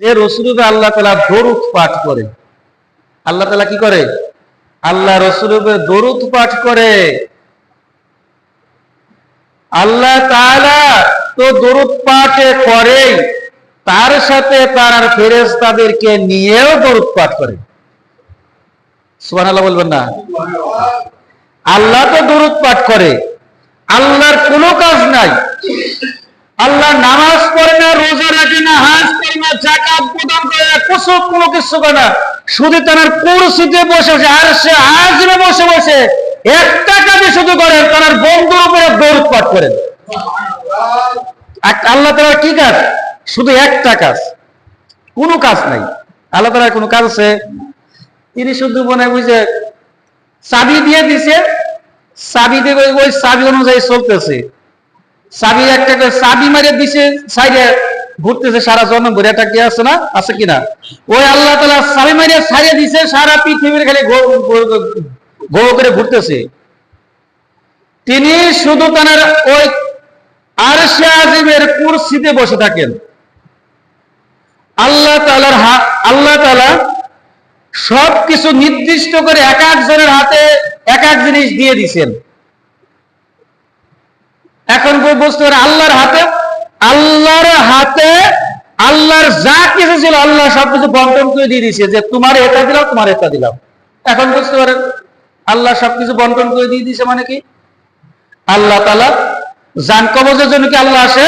যে রসুলকে আল্লাহ তালা দরুদ পাঠ করে। আল্লাহ তালা কি করে? আল্লাহ রসুলকে দরুদ পাঠ করে। আল্লাহ তাআলা তো দরুদ পাঠে করে তার সাথে তার ফেরেজ তাদেরকে নিয়েও দরুদ পাঠ করে। সুবহানাল্লাহ বলবেন না? আল্লাহ তো দরুদ পাঠ করে। আল্লাহর কোনো কাজ নাই। আল্লাহ নামাজ পড়ে না, রোজা রাখে না, হাজ করে না জাকাত প্রদান করে না কিছু কোনো কিছু করে না। শুধু তার কুরসিতে বসে বসে আর সে আজমে বসে বসে একটা কাজে শুধু করেন তার বন্ধুর উপরে দৌড় পাঠ করেন আল্লাহ তালার কি কাজ? শুধু একটা কাজ। কোনো কাজ নাই। আল্লাহ তালার কোনো কাজ আছে? তিনি শুধু মনে বুঝে চাবি দিয়ে দিছে, চাবি দিয়ে ওই চাবি অনুযায়ী চলতেছে। চাবি একটা করে চাবি মারে দিছে, সাইডে ঘুরতেছে, সারা জন্ম ভরে একটা কি আছে না? আছে কিনা ওই আল্লাহ তালা চাবি মারে ছাড়িয়ে দিছে, সারা পৃথিবীর খালি ঘো করে ঘুরতেছে। তিনি শুধু তার ওই আরশে আজিমের কুরসিতে বসে থাকেন। আল্লাহ তালার আল্লাহ তালা সব কিছু নির্দিষ্ট করে এক একজনের হাতে এক এক জিনিস দিয়ে দিছেন। এখন বুঝতে পারে আল্লাহর হাতে? আল্লাহর হাতে, আল্লাহর যা কিছু ছিল, আল্লাহ সবকিছু বন্টন করে দিয়ে দিয়েছে যে তোমার এটা দিলাম, তোমার এটা দিলাম। এখন বুঝতে পারেন, আল্লাহ সবকিছু বন্টন করে দিয়ে দিয়েছে মানে কি? আল্লাহ তালা জান কবজের জন্য কি আল্লাহ আসে?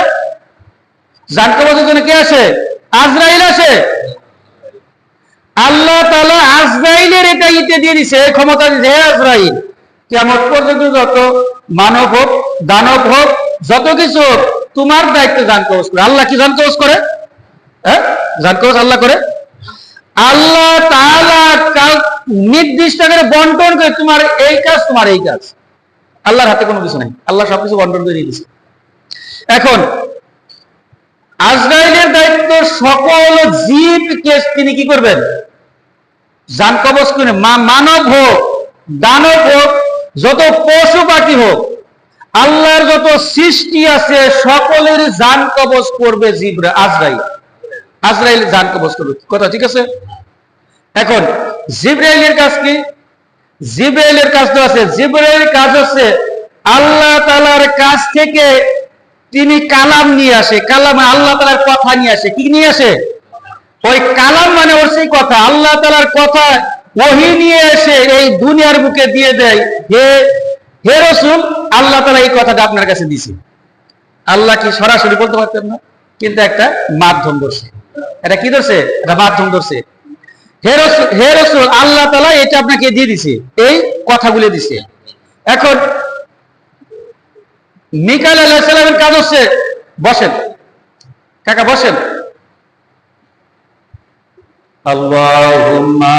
জান কবজের জন্য কে আসে? আজরাইল আসে। আল্লাহ তালা আজরাইলের এটা ইতে দিয়ে দিছে ক্ষমতা দিছে হে আজরাইল। কেমন পর্যন্ত যত মানব হোক, দানব হোক, যত কিছু হোক, তোমার দায়িত্ব জান কবজ করে। আল্লাহ কি জান কবজ করে? হ্যাঁ? কবজ আল্লাহ করে? আল্লাহ নির্দিষ্ট করে বন্টন করে তোমার এই কাজ, তোমার এই কাজ। আল্লাহর হাতে কোনো কিছু নাই। আল্লাহ সবকিছু বন্টন করে দিয়েছে। এখন, আজরাইলের দায়িত্ব সকল জীব জীবকে তিনি কি করবেন? জান কবজ করে। মানব হোক, দানব হোক যত পশু পাখি হোক, আল্লাহর যত সৃষ্টি আছে, সকলের জান কবজ করবে জিবরা আজরাইল। আজরাইল জান কবজ করবে। কথা ঠিক আছে? এখন, জিব্রাইলের কাজ কি? জিব্রাইলের কাজ তো আছে। জিব্রাইলের কাজ হচ্ছে আল্লাহ তালার কাছ থেকে তিনি কালাম নিয়ে আসে। কালাম আল্লাহ তালার কথা নিয়ে আসে। কি নিয়ে আসে? ওই কালাম মানে ওর সেই কথা। আল্লাহ তালার কথা ওহি নিয়ে এসে এই দুনিয়ার বুকে দিয়ে দেয় হে হে রসুল, আল্লাহ তালা এই কথাটা আপনার কাছে দিছে। আল্লাহ কি সরাসরি বলতে পারতেন না? কিন্তু একটা মাধ্যম ধরছে। এটা কি ধরছে? এটা মাধ্যম ধরছে। হে রসুল আল্লাহ তালা এটা আপনাকে দিয়ে দিছে, এই কথাগুলো দিছে। এখন মিকাল আল্লাহ সাল্লামের কাজ হচ্ছে, বসেন। কাকা, বসেন। আল্লাহুম্মা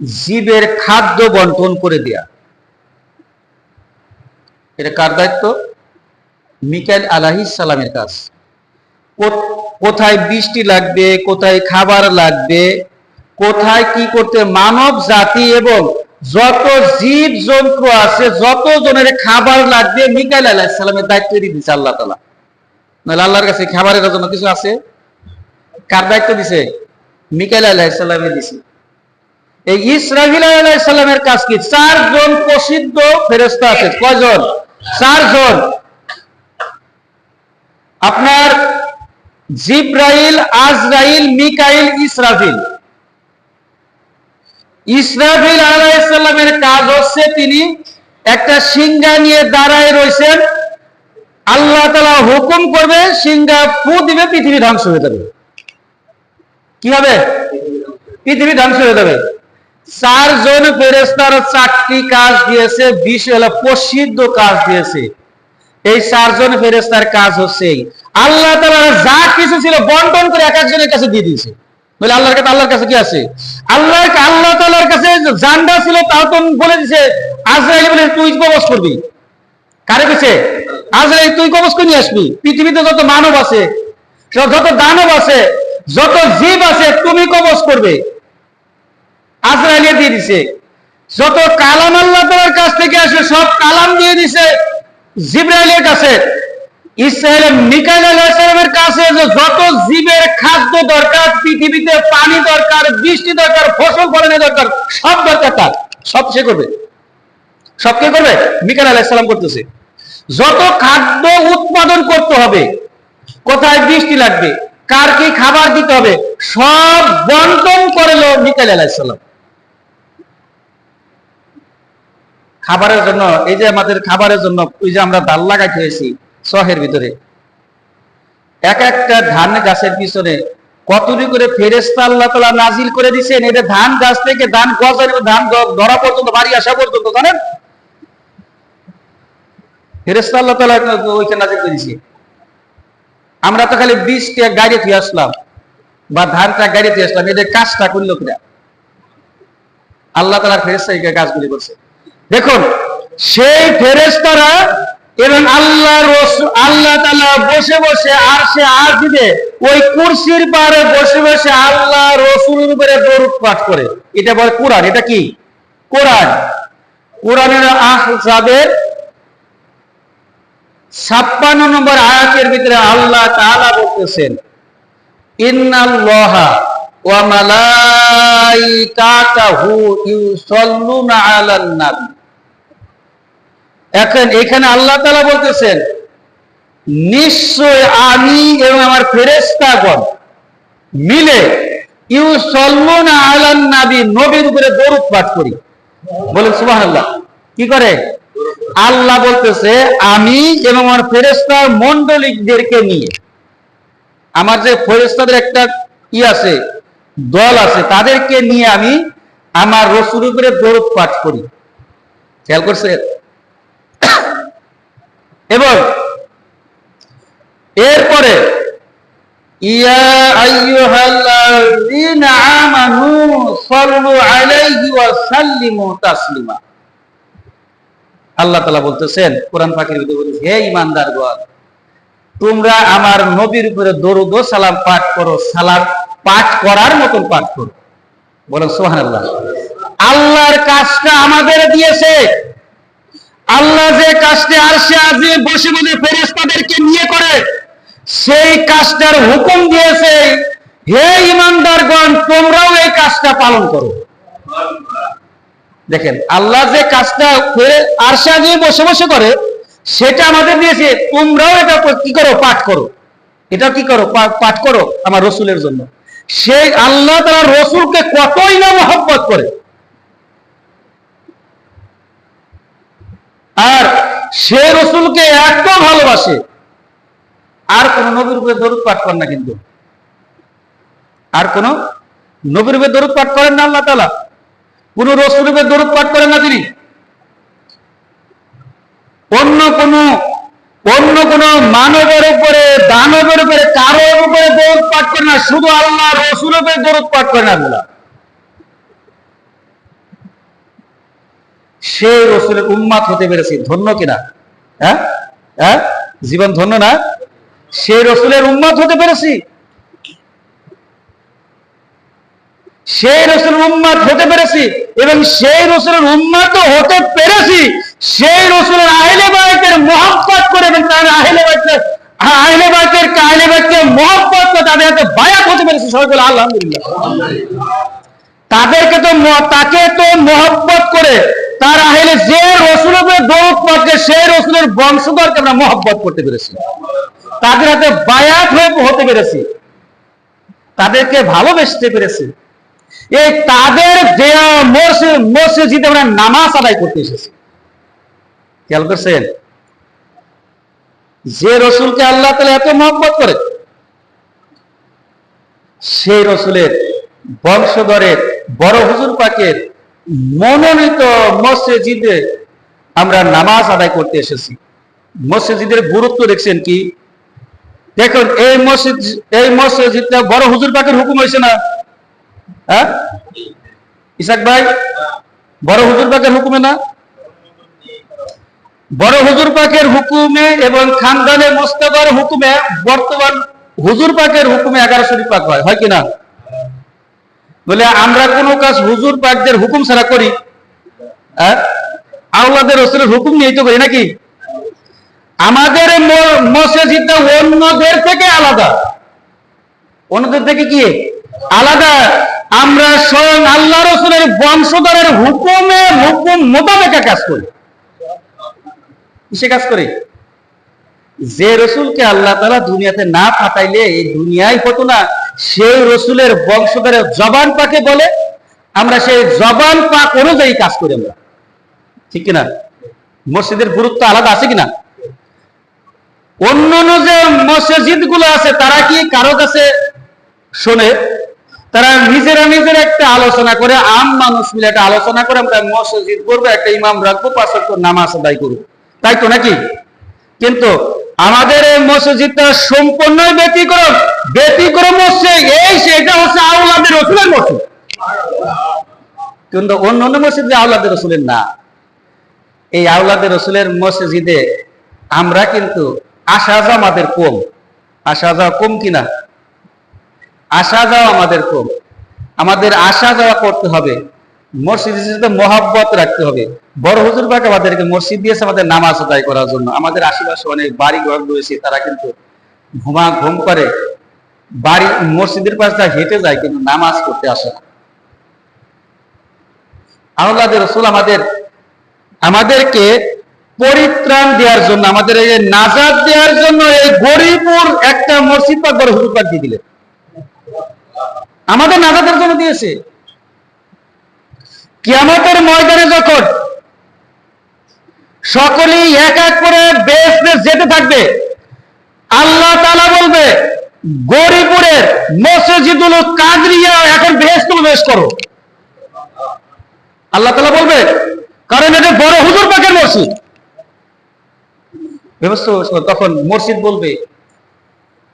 জীবের খাদ্য বন্টন করে দেয়া। এটা কার দায়িত্ব? মিকাইল আলাহিস সালামের কাজ। কোথায় বৃষ্টি লাগবে, কোথায় খাবার লাগবে, কোথায় কি করতে মানব জাতি এবং যত জীব জন্তু আছে যত জনের খাবার লাগবে, মিকাইল আলাহ সালামের দায়িত্ব দিয়ে দিচ্ছে আল্লাহ তালা নাহলে আল্লাহর কাছে খাবারের জন্য কিছু আছে? কার দায়িত্ব দিছে? মিকাইল আলাহ সালামে দিছে। এই ইসরাফিল আলাহ সালামের কাজ কি? চারজন প্রসিদ্ধ ফেরেস্তা আছে। কয়জন? চারজন। আপনার জিব্রাইল, আজরাইল, মিকাইল, ইসরাফিল। ইসরাফিল আলাইসাল্লামের কাজ হচ্ছে তিনি একটা সিংহা নিয়ে দাঁড়ায় রয়েছেন। আল্লাহ তালা হুকুম করবে, সিংহা ফু দিবে, পৃথিবী ধ্বংস হয়ে যাবে। কি হবে পৃথিবী ধ্বংস হয়ে যাবে। চারজন ফেরেস্তার চারটি কাজ দিয়েছে, বিশ হলো প্রসিদ্ধ কাজ দিয়েছে। এই চারজন ফেরেস্তার কাজ হচ্ছে। আল্লাহ তালা যা কিছু ছিল বন্টন করে এক একজনের কাছে দিয়ে দিয়েছে। বলে আল্লাহর কাছে আল্লাহর কাছে কি আছে? আল্লাহ আল্লাহ তাআলার কাছে জানটা ছিল, তাও তো বলে দিছে আজরাইল বলে তুই কবজ করবি। কারে কাছে আজরাইল, তুই কবজ করে নিয়ে আসবি। পৃথিবীতে যত মানব আছে, যত দানব আছে, যত জীব আছে, তুমি কবজ করবে। আজরাইলে দিয়ে দিছে। যত কালাম আল্লাহ তাআলার কাছ থেকে আসে, সব কালাম দিয়ে দিছে জিব্রাইলের কাছে। ইসরায়েল মিকাইল আলাইহিসসালামের কাছে যত জীবের খাদ্য দরকার, পৃথিবীতে পানি দরকার, বৃষ্টি দরকার, ফসল ফলনের দরকার, সব দরকার তার। সব সে করবে। সব কে করবে? মিকাইল আলাইহিসসালাম করতেছে। যত খাদ্য উৎপাদন করতে হবে, কোথায় বৃষ্টি লাগবে, কার কি খাবার দিতে হবে, সব বন্টন করল মিকাইল আলাইহিসসালাম খাবারের জন্য, এই যে আমাদের খাবারের জন্য, ওই যে আমরা ডাল লাগাইতে হয়েছি শহের ভিতরে। এক একটা ধান গাছের পিছনে কতটি করে ফেরেস্তা আল্লাহ তালা নাজিল করে দিচ্ছেন এটা ধান গাছ থেকে ধান গজার ধান ধরা পর্যন্ত, বাড়ি আসা পর্যন্ত, জানেন? ফেরেস্তা আল্লাহ তালা ওইখানে নাজিল করে দিছে। আমরা তো খালি বীজটা গাড়ি দিয়ে আসলাম বা ধানটা গাড়ি দিয়ে আসলাম এদের কাজটা করল কিনা? আল্লাহ তালার ফেরেস্তা এই কাজগুলি করছে। দেখুন, সেই ফেরেস্তারা এবং আল্লাহ আল্লাহ তালা বসে বসে আর সে আর দিবে ওই কুরসির পারে বসে বসে আল্লাহ রসুলের উপরে দরুদ পাঠ করে। এটা বলে কোরআন, এটা কি? কোরআন। কোরআনের আহজাবের ছাপ্পান্ন নম্বর আয়াতের ভিতরে আল্লাহ তাআলা বলতেছেন, ইন্নাল্লাহা এখন এখানে আল্লাহ তাআলা বলতেছেন, নিশ্চয় আমি এবং আমার ফেরেশতাগণ মিলে ইউসাল্লুনা আলান নাবী নবীর উপরে দরুদ পাঠ করি। বলেন, সুবহানাল্লাহ। কি করে? আল্লাহ বলতেছে, আমি এবং আমার ফেরেস্তার মন্ডলিকদেরকে নিয়ে। আমার যে ফেরেস্তাদের একটা ই আছে দল আছে, তাদেরকে নিয়ে আমি আমার রসুর উপরে দরদ পাঠ করি। খেয়াল করছে? এবং এরপরে আল্লাহ তালা বলতেছেন, কোরআন পাখির হে ইমানদার গণ তোমরা আমার নবীর উপরে দরুদ সালাম পাঠ করো সালাম পাঠ করার মতন পাঠ করো। বলেন সোহান আল্লাহ আল্লাহর কাজটা আমাদের দিয়েছে। আল্লাহ যে কাজটা আর সে আজকে বসে বসে ফেরেস্তাদেরকে নিয়ে করে, সেই কাজটার হুকুম দিয়েছে। হে ইমানদারগণ, তোমরাও এই কাজটা পালন করো। দেখেন, আল্লাহ যে কাজটা করে আরশা দিয়ে বসে বসে করে, সেটা আমাদের দিয়েছে। তোমরাও এটা কি করো? পাঠ করো। এটা কি করো? পাঠ করো আমার রসুলের জন্য। সেই আল্লাহ তারা রসুলকে কতই না মহব্বত করে। আর সে রসুলকে এত ভালোবাসে। আর কোন নবীর উপরে দরুদ পাঠ করেন না কিন্তু। আর কোন নবীর উপরে দরুদ পাঠ করেন না আল্লাহ তালা কোন রসুলকে দরুদ পাঠ করেন না তিনি। অন্য কোন অন্য কোন মানবের উপরে, দানবের উপরে, কারোর উপরে দরুদ পাঠ করে না, শুধু আল্লাহ রসুলের উপরে দরুদ পাঠ করেন আল্লাহ। সে রসুলের উম্মাত হতে পেরেছি, ধন্য কিনা? হ্যাঁ? হ্যাঁ? জীবন ধন্য না? সে রসুলের উম্মাত হতে পেরেছি? সেই রসুলের উম্মাদ হতে পেরেছি, এবং সেই রসুলের উম্মাদ হতে পেরেছি। সেই রসুলের আহলে বাইতের মহব্বত করে এবং তার আহলে বাইতের আহলে বাইতের আহলে বাইতকে মহব্বত করে তাদের হাতে বায়াত হতে পেরেছি সবাই বলে, আলহামদুলিল্লাহ। তাদেরকে তো তাকে তো মহব্বত করে, তার আহলে যে রসুলের দৌড় পাচ্ছে সেই রসুলের বংশধরকে আমরা মহব্বত করতে পেরেছি। তাদের হাতে বায়াত হয়ে হতে পেরেছি। তাদেরকে ভালোবেসতে পেরেছি। এই তাদের দেয়া মসজিদে আমরা নামাজ আদায় করতে এসেছি। খেয়াল করছেন? যে রসুলকে আল্লাহ তালা এত মহব্বত করে, সেই রসুলের বংশধরের, বড় হুজুর পাকের মনোনীত মসজিদে আমরা নামাজ আদায় করতে এসেছি। মসজিদের গুরুত্ব দেখছেন কি? দেখুন, এই মসজিদ, এই মসজিদটা বড় হুজুর পাকের হুকুম হয়েছে না? হ্যাঁ? ইসাক ভাই, বড় হুজুর পাকের হুকুমে না? বড় হুজুর পাকের হুকুমে এবং খানদানে মোস্তাবার হুকুমে বর্তমান হুজুর পাকের হুকুমে এগারো শরীফ পাক হয় হয় কিনা বলে আমরা কোনো কাজ হুজুর পাকদের হুকুম ছাড়া করি। হ্যাঁ? আওলাদের রসুলের হুকুম নিয়েই তো করি নাকি? আমাদের মসজিদটা অন্যদের থেকে আলাদা। অন্যদের থেকে কি? আলাদা। আমরা স্বয়ং আল্লাহ রসুলের বংশধরের হুকুমে হুকুম মোতাবেক কাজ করি। কিসে কাজ করি? যে রসুলকে আল্লাহ তালা দুনিয়াতে না পাঠাইলে, এই দুনিয়ায় হতো না। সেই রসুলের বংশধরের জবান পাকে বলে, আমরা সেই জবান পাক অনুযায়ী কাজ করি আমরা। ঠিক কিনা? মসজিদের গুরুত্ব আলাদা আছে কিনা? অন্য অন্য যে মসজিদগুলো আছে, তারা কি কারও কাছে শোনে? তারা নিজেরা নিজের একটা আলোচনা করে, আম মানুষ মিলে একটা আলোচনা করে, আমরা মসজিদ করব, একটা ইমাম রাখব, পাঁচ নামাজ আদায় করব। তাই তো নাকি? কিন্তু আমাদের এই মসজিদটা সম্পূর্ণ ব্যতিক্রম। ব্যতিক্রম হচ্ছে এই, সেটা হচ্ছে আউলাদের রসুলের মসজিদ। কিন্তু অন্য অন্য মসজিদে আউলাদের রসুলের না। এই আউলাদের রসুলের মসজিদে আমরা কিন্তু আসা যাওয়া আমাদের কম। আসা যাওয়া কম কিনা আসা যাওয়া আমাদের কম। আমাদের আসা যাওয়া করতে হবে। মসজিদের সাথে মহাব্বত রাখতে হবে। বড় হুজুর পাক আমাদেরকে মসজিদ দিয়েছে আমাদের নামাজ আদায় করার জন্য। আমাদের আশেপাশে অনেক বাড়ি ঘর রয়েছে, তারা কিন্তু ঘুমা ঘুম করে। বাড়ি, মসজিদের পাশ হেঁটে যায় কিন্তু নামাজ করতে আসে না। আল্লাহ রসুল আমাদের, আমাদেরকে পরিত্রাণ দেওয়ার জন্য, আমাদের এই নাজাদ দেওয়ার জন্য এই গরিপুর একটা মসজিদ হুজুর পাক দিয়ে দিলেন। আমাদের নাজাদের জন্য দিয়েছে। কিয়ামতের ময়দানে যখন সকলেই এক এক করে বেশ বেশ যেতে থাকবে, আল্লাহ তালা বলবে, গরিপুরের মসজিদুল কাদরিয়া এখন বেশ বেশ করো। আল্লাহ তাআলা বলবে, কারণ এটা বড় হুজুর পাকের মসজিদ। তখন মসজিদ বলবে,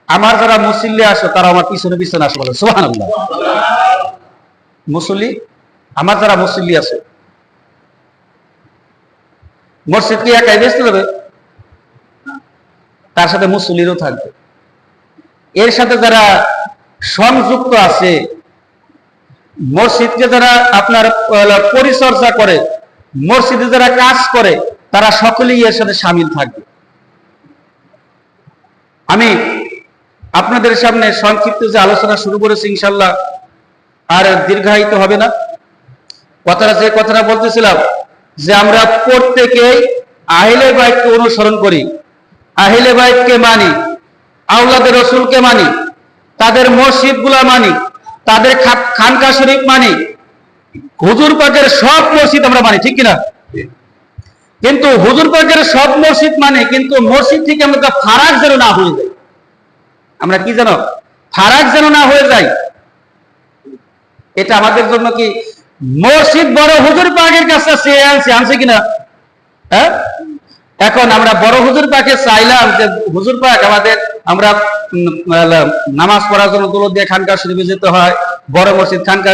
আমার যারা মুসল্লি আসো, তারা আমার পিছনে পিছনে আসো বলে। সোহান মুসল্লি আমার যারা মুসল্লি আছে। মসজিদ কি একাই ব্যস্ত হবে তার সাথে মুসল্লিরও থাকবে। এর সাথে যারা সংযুক্ত আছে, মসজিদকে যারা আপনার পরিচর্যা করে, মসজিদে যারা কাজ করে, তারা সকলেই এর সাথে সামিল থাকবে। আমি আপনাদের সামনে সংক্ষিপ্ত যে আলোচনা শুরু করেছি ইনশাল্লাহ আর দীর্ঘায়িত হবে না। কথাটা যে কথাটা বলতেছিলাম, যে আমরা প্রত্যেকেই আহিলে বাইককে অনুসরণ করি। আহিলে বাইককে মানি আউলাদের রসুলকে মানি, তাদের মসজিদগুলা মানি, তাদের খানকা শরীফ মানি, হুজুর পাকের সব মসজিদ আমরা মানি, ঠিক কিনা? কিন্তু হুজুর পাকের সব মসজিদ মানে কিন্তু মসজিদ থেকে আমরা ফারাক যেন না হয়ে যায় আমরা কি যেন ফারাক যেন না হয়ে যায় এটা আমাদের জন্য কি মসজিদ বড় হুজুর পাকের কাছে চেয়ে আনছে কিনা? হ্যাঁ? এখন আমরা বড় হুজুর পাকে চাইলাম যে হুজুর পাক আমাদের আমরা নামাজ পড়ার জন্য দৌলত দিয়ে খানকা শরীফে যেতে হয় বড় মসজিদ খানকা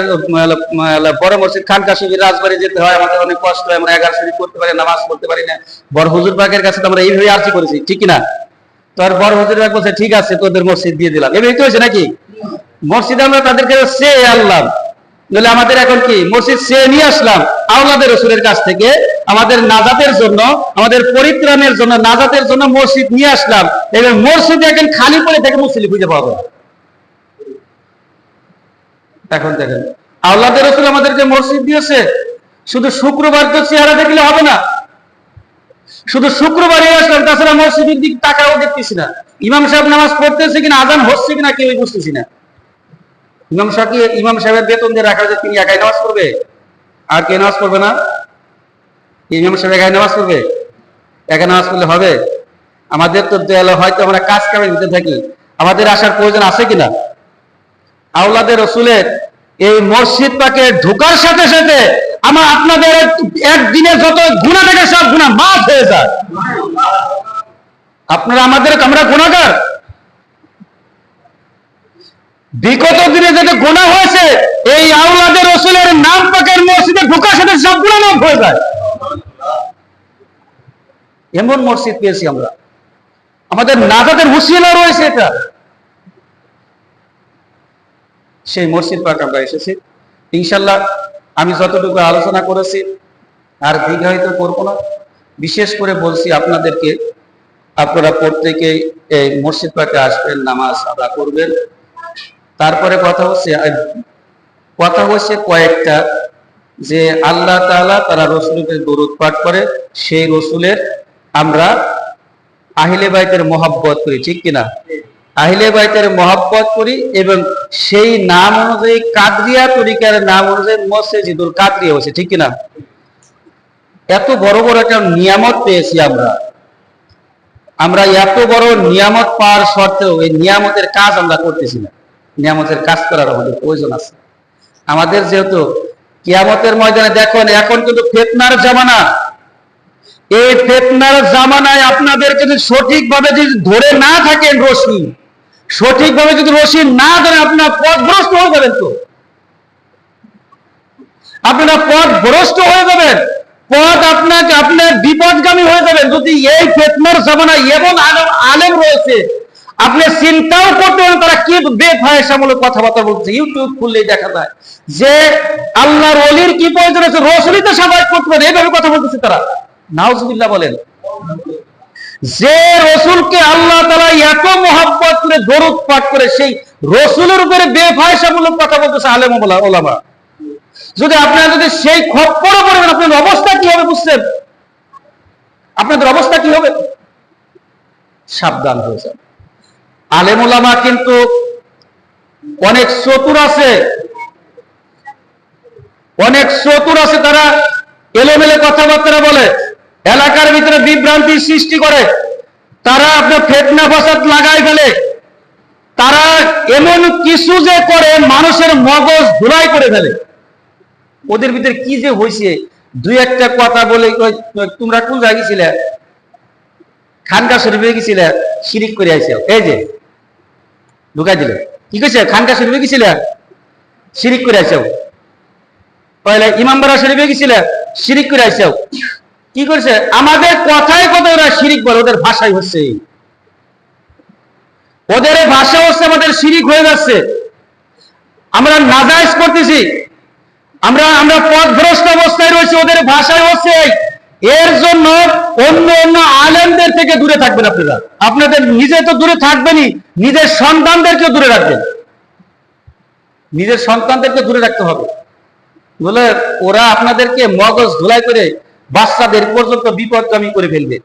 বড় মসজিদ খানকা শরীফ রাজবাড়ি যেতে হয় আমাদের অনেক কষ্ট হয় আমরা এগারো শরীফ করতে পারি না, নামাজ পড়তে পারি না। বড় হুজুর পাকের কাছে তো আমরা এইভাবে আর্জি করেছি ঠিক কিনা? তো আর বড় হুজুর পাক বলছে ঠিক আছে তোদের মসজিদ দিয়ে দিলাম। এভাবেই তো হয়েছে নাকি? মসজিদ আমরা তাদেরকে সে আনলাম নইলে আমাদের এখন কি? মসজিদ সে নিয়ে আসলাম। আওলাদের রসুলের কাছ থেকে আমাদের নাজাতের জন্য, আমাদের পরিত্রাণের জন্য, নাজাতের জন্য মসজিদ নিয়ে আসলাম। এবার মসজিদে এখন খালি পড়ে থেকে মুসলিম খুঁজে পাবো এখন দেখেন আওলাদের রসুল আমাদেরকে মসজিদ দিয়েছে। শুধু শুক্রবার তো চেহারা দেখলে হবে না। শুধু শুক্রবারই আসলাম, তাছাড়া মসজিদের দিক তাকাও দেখতেছি না। ইমাম সাহেব নামাজ পড়তেছে কিনা, আজান হচ্ছে কিনা, কেউই বুঝতেছি না। ইমাম সাহেব ইমাম সাহেবের বেতন দিয়ে রাখা যে তিনি একাই নামাজ পড়বে? আর কে নামাজ পড়বে না? ইমাম সাহেব একাই নামাজ পড়বে? একা নামাজ পড়লে হবে? আমাদের তো দেয়ালে হয়তো আমরা কাজ কামের ভিতরে থাকি। আমাদের আসার প্রয়োজন আছে কিনা? আউলাদের রসুলের এই মসজিদ পাকে ঢোকার সাথে সাথে আমার আপনাদের একদিনে যত গুণা থাকে সব গুণা মাফ হয়ে যায়। আপনারা আমাদের আমরা গুণাগার বিগত দিনে যেটা গোনা হয়েছে, এই আউলাদের রসুলের নাম পাকের মসজিদে ঢোকার সাথে সবগুলো নাম হয়ে যায়। এমন মসজিদ পেয়েছি আমরা। আমাদের নাজাদের হুসিলা রয়েছে এটা। সেই মসজিদ পাক আমরা এসেছি। ইনশাল্লাহ আমি যতটুকু আলোচনা করেছি, আর দীর্ঘায়িত করব না। বিশেষ করে বলছি আপনাদেরকে, আপনারা প্রত্যেকেই এই মসজিদ পাকে আসবেন, নামাজ আদা করবেন। তারপরে কথা হচ্ছে কথা হচ্ছে কয়েকটা যে আল্লাহ তাআলা তারা রসুলকে দরুদ পাঠ করে, সেই রসুলের আমরা আহিলে বাইতের মহাব্বত করি, ঠিক কিনা? আহিলে বাইতের মহাব্বত করি এবং সেই নাম অনুযায়ী কাদরিয়া তরিকার নাম অনুযায়ী মসজিদুল কাদরিয়া হচ্ছে, ঠিক কিনা? এত বড় বড় একটা নিয়ামত পেয়েছি আমরা। আমরা এত বড় নিয়ামত পাওয়ার সত্ত্বেও এই নিয়ামতের কাজ আমরা করতেছি না। নিয়ামতের কাজ করার আমাদের প্রয়োজন আছে। আমাদের যেহেতু কিয়ামতের ময়দানে দেখুন, এখন কিন্তু ফেতনার জামানা। এই ফেতনার জামানায় আপনাদের যদি সঠিকভাবে যদি ধরে না থাকেন রশ্মি, সঠিকভাবে যদি রশ্মি না ধরে আপনার পথ পথভ্রষ্ট হয়ে যাবেন তো। আপনারা পথ ভ্রষ্ট হয়ে যাবেন, পথ আপনাকে আপনার বিপদগামী হয়ে যাবেন। যদি এই ফেতনার জামানায় এবং আলেম রয়েছে আপনি চিন্তাও করতে পারেন, তারা কি বেফায়সামূলক কথাবার্তা বলছে। ইউটিউব খুললেই দেখা যায় যে আল্লাহর অলির কি প্রয়োজন আছে? রসুলি তো সবাই করতে পারে এইভাবে কথা বলতেছে তারা। নাউজুবিল্লাহ বলেন, যে রসুলকে আল্লাহ তালা এত মহাব্বত করে, দরুদ পাঠ করে, সেই রসুলের উপরে বেফায়সামূলক কথা বলতেছে আলেম ওলামা। যদি আপনারা যদি সেই খপ্পরে পড়বেন আপনাদের অবস্থা কি হবে বুঝছেন? আপনাদের অবস্থা কি হবে? সাবধান হয়ে যান। আলেম ওলামা কিন্তু অনেক চতুর আছে। অনেক চতুর আছে তারা এলোমেলে কথাবার্তা বলে। এলাকার ভিতরে বিভ্রান্তি সৃষ্টি করে। তারা আপনার ফেতনা ফাসাদ লাগাই ফেলে। তারা এমন কিছু যে করে মানুষের মগজ ধুলাই করে ফেলে। ওদের ভিতরে কি যে হয়েছে দুই একটা কথা বলে তোমরা কোন জায়গায় গেছিলে? খানকা শরীফে গেছিলে? শিরিক করে আইছে এই যে ঢুকাই দিলে। কি কইছে? খানকা শরীফে গেছিলে? শিরিক করে আইছে পয়লা ইমামবাড়া শরীফে গেছিলে? শিরিক করে আইছে কি করছে আমাদের কথায় কথা ওরা শিরিক বলে? ওদের ভাষাই হচ্ছে। ওদের ভাষা হচ্ছে আমাদের শিরিক হয়ে যাচ্ছে। আমরা নাজাইজ করতেছি। আমরা আমরা পথভ্রষ্ট অবস্থায় রয়েছে, ওদের ভাষায় হচ্ছে। এর জন্য অন্য অন্য আলেমদের থেকে দূরে থাকবেন আপনারা। আপনাদের নিজে তো দূরে থাকবেনই, নিজের সন্তানদেরকে দূরে রাখবেন। নিজের সন্তানদেরকে দূরে রাখতে হবে। বলে ওরা আপনাদেরকে মগজ ধুলাই করে বাচ্চাদের পর্যন্ত বিপদগামী করে ফেলবে।